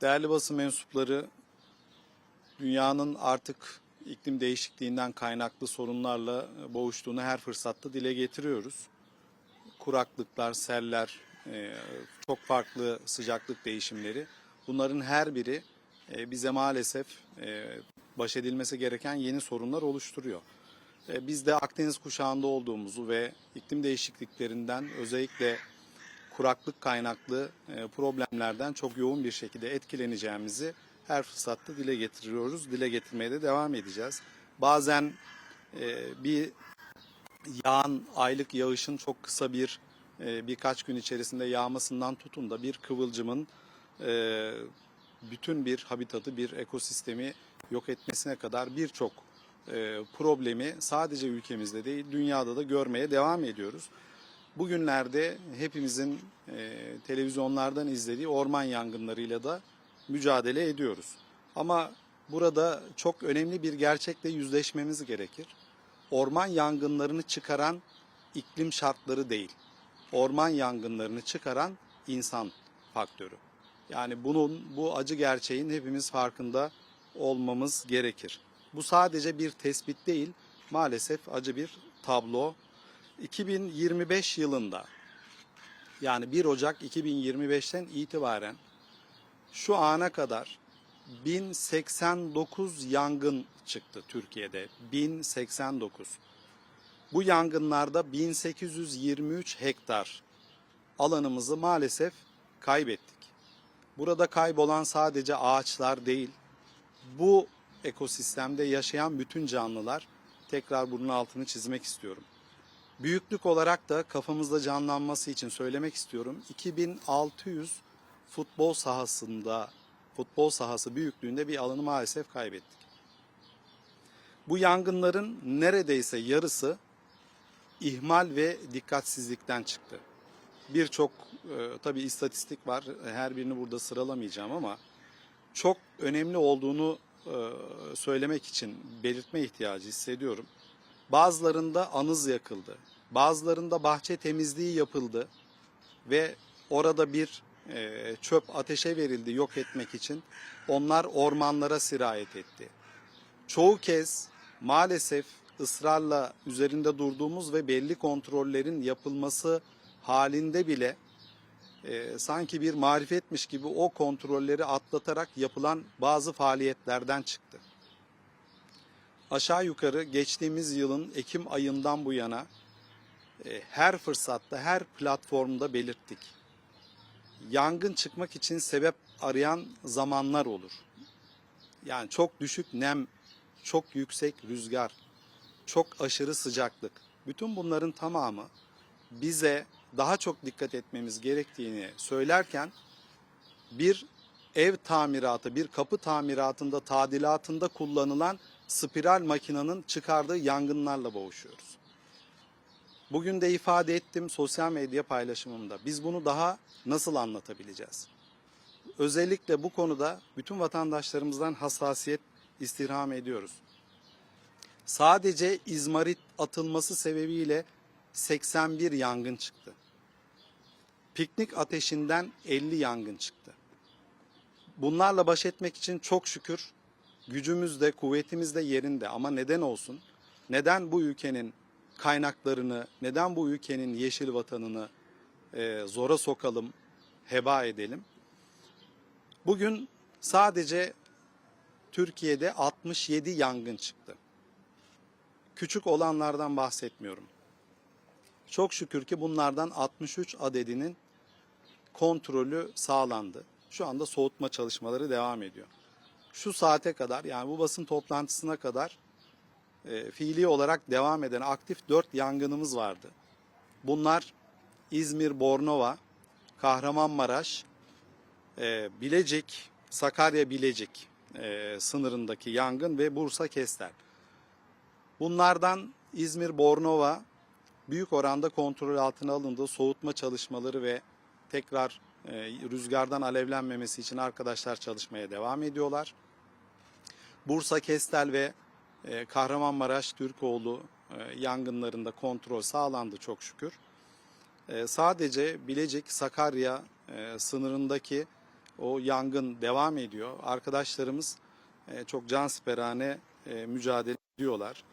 Değerli basın mensupları, dünyanın artık iklim değişikliğinden kaynaklı sorunlarla boğuştuğunu her fırsatta dile getiriyoruz. Kuraklıklar, seller, e, çok farklı sıcaklık değişimleri. Bunların her biri e, bize maalesef e, baş edilmesi gereken yeni sorunlar oluşturuyor. Biz de Akdeniz kuşağında olduğumuzu ve iklim değişikliklerinden özellikle kuraklık kaynaklı e, problemlerden çok yoğun bir şekilde etkileneceğimizi her fırsatta dile getiriyoruz. Dile getirmeye de devam edeceğiz. Bazen e, bir yağan aylık yağışın çok kısa bir e, birkaç gün içerisinde yağmasından tutun da bir kıvılcımın bütün bir habitatı, bir ekosistemi yok etmesine kadar birçok problemi sadece ülkemizde değil dünyada da görmeye devam ediyoruz. Bugünlerde hepimizin e, televizyonlardan izlediği orman yangınlarıyla da mücadele ediyoruz. Ama burada çok önemli bir gerçekle yüzleşmemiz gerekir. Orman yangınlarını çıkaran iklim şartları değil. Orman yangınlarını çıkaran insan faktörü. Yani bunun bu acı gerçeğin hepimiz farkında olmamız gerekir. Bu sadece bir tespit değil, maalesef acı bir tablo. 2025 yılında yani 1 Ocak 2025'ten itibaren şu ana kadar 1089 yangın çıktı Türkiye'de. 1089. Bu yangınlarda 1823 hektar alanımızı maalesef kaybettik. Burada kaybolan sadece ağaçlar değil, bu ekosistemde yaşayan bütün canlılar tekrar bunun altını çizmek istiyorum. Büyüklük olarak da kafamızda canlanması için söylemek istiyorum. 2600 futbol sahasında futbol sahası büyüklüğünde bir alanı maalesef kaybettik. Bu yangınların neredeyse yarısı ihmal ve dikkatsizlikten çıktı. Birçok e, tabii istatistik var. Her birini burada sıralamayacağım ama çok önemli olduğunu e, söylemek için belirtme ihtiyacı hissediyorum. Bazılarında anız yakıldı. Bazılarında bahçe temizliği yapıldı ve orada bir e, çöp ateşe verildi yok etmek için. Onlar ormanlara sirayet etti. Çoğu kez maalesef ısrarla üzerinde durduğumuz ve belli kontrollerin yapılması halinde bile e, sanki bir marifetmiş gibi o kontrolleri atlatarak yapılan bazı faaliyetlerden çıktı. Aşağı yukarı geçtiğimiz yılın Ekim ayından bu yana e, her fırsatta, her platformda belirttik. Yangın çıkmak için sebep arayan zamanlar olur. Yani çok düşük nem, çok yüksek rüzgar, çok aşırı sıcaklık. Bütün bunların tamamı bize daha çok dikkat etmemiz gerektiğini söylerken bir ev tamiratı, bir kapı tamiratında, tadilatında kullanılan spiral makinenin çıkardığı yangınlarla boğuşuyoruz. Bugün de ifade ettim sosyal medya paylaşımımda. Biz bunu daha nasıl anlatabileceğiz? Özellikle bu konuda bütün vatandaşlarımızdan hassasiyet istirham ediyoruz. Sadece izmarit atılması sebebiyle 81 yangın çıktı. Piknik ateşinden 50 yangın çıktı. Bunlarla baş etmek için çok şükür gücümüz de kuvvetimiz de yerinde ama neden olsun? Neden bu ülkenin kaynaklarını, neden bu ülkenin yeşil vatanını e, zora sokalım, heba edelim? Bugün sadece Türkiye'de 67 yangın çıktı. Küçük olanlardan bahsetmiyorum. Çok şükür ki bunlardan 63 adedinin kontrolü sağlandı. Şu anda soğutma çalışmaları devam ediyor. Şu saate kadar yani bu basın toplantısına kadar e, fiili olarak devam eden aktif 4 yangınımız vardı. Bunlar İzmir, Bornova, Kahramanmaraş, e, Bilecik, Sakarya Bilecik e, sınırındaki yangın ve Bursa Kestel. Bunlardan İzmir, Bornova büyük oranda kontrol altına alındı. Soğutma çalışmaları ve tekrar rüzgardan alevlenmemesi için arkadaşlar çalışmaya devam ediyorlar. Bursa, Kestel ve e, Kahramanmaraş, Türkoğlu e, yangınlarında kontrol sağlandı çok şükür. E, sadece Bilecik, Sakarya e, sınırındaki O yangın devam ediyor. Arkadaşlarımız e, çok cansiperane e, mücadele ediyorlar.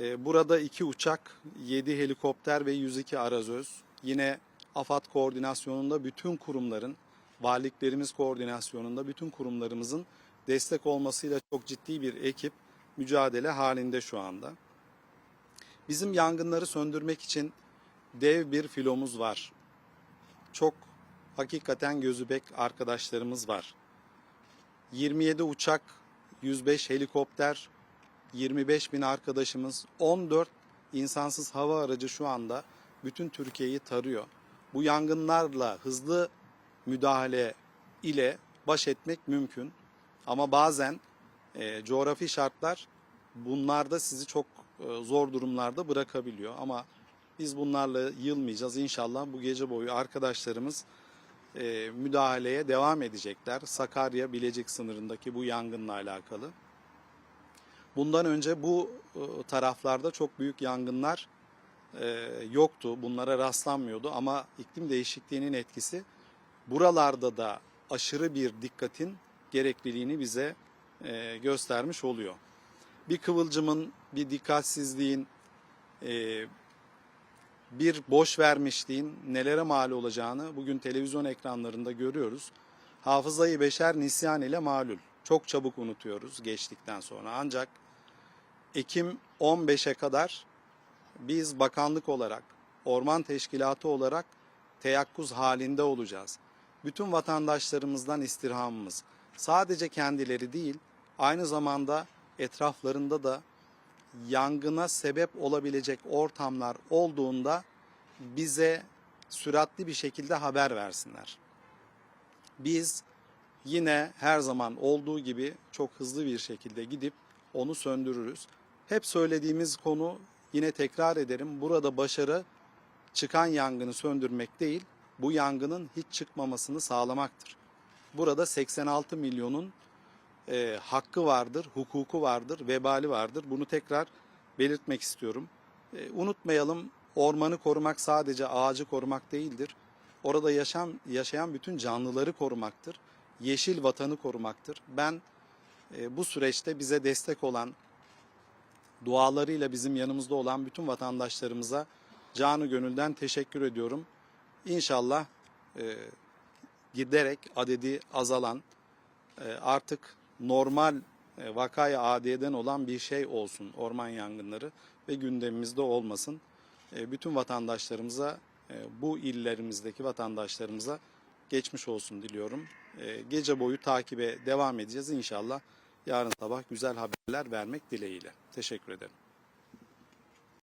E, Burada iki uçak, 7 helikopter ve 102 arazöz. Yine AFAD koordinasyonunda bütün kurumların, valiliklerimiz koordinasyonunda bütün kurumlarımızın destek olmasıyla çok ciddi bir ekip mücadele halinde şu anda. Bizim yangınları söndürmek için dev bir filomuz var. Çok hakikaten gözübek arkadaşlarımız var. 27 uçak, 105 helikopter, 25 bin arkadaşımız, 14 insansız hava aracı şu anda bütün Türkiye'yi tarıyor. Bu yangınlarla hızlı müdahale ile baş etmek mümkün. Ama bazen e, coğrafi şartlar bunlarda sizi çok e, zor durumlarda bırakabiliyor. Ama biz bunlarla yılmayacağız. İnşallah bu gece boyu arkadaşlarımız e, müdahaleye devam edecekler. Sakarya Bilecik sınırındaki bu yangınla alakalı. Bundan önce bu e, taraflarda çok büyük yangınlar e, yoktu. Bunlara rastlanmıyordu ama iklim değişikliğinin etkisi buralarda da aşırı bir dikkatin gerekliliğini bize e, göstermiş oluyor. Bir kıvılcımın, bir dikkatsizliğin, e, bir boş vermişliğin nelere mal olacağını bugün televizyon ekranlarında görüyoruz. Hafızayı beşer nisyan ile malul. Çok çabuk unutuyoruz geçtikten sonra. Ancak Ekim 15'e kadar biz bakanlık olarak, orman teşkilatı olarak teyakkuz halinde olacağız. Bütün vatandaşlarımızdan istirhamımız sadece kendileri değil, aynı zamanda etraflarında da yangına sebep olabilecek ortamlar olduğunda bize süratli bir şekilde haber versinler. Biz yine her zaman olduğu gibi çok hızlı bir şekilde gidip onu söndürürüz. Hep söylediğimiz konu yine tekrar ederim. Burada başarı çıkan yangını söndürmek değil, bu yangının hiç çıkmamasını sağlamaktır. Burada 86 milyonun e, hakkı vardır, hukuku vardır, vebali vardır. Bunu tekrar belirtmek istiyorum. E, unutmayalım ormanı korumak sadece ağacı korumak değildir. Orada yaşam yaşayan bütün canlıları korumaktır. Yeşil vatanı korumaktır. Ben e, bu süreçte bize destek olan, dualarıyla bizim yanımızda olan bütün vatandaşlarımıza canı gönülden teşekkür ediyorum. İnşallah e, giderek adedi azalan e, artık normal e, vakaya adiyeden olan bir şey olsun orman yangınları ve gündemimizde olmasın. E, bütün vatandaşlarımıza e, bu illerimizdeki vatandaşlarımıza geçmiş olsun diliyorum. E, gece boyu takibe devam edeceğiz inşallah. Yarın sabah güzel haberler vermek dileğiyle. Teşekkür ederim.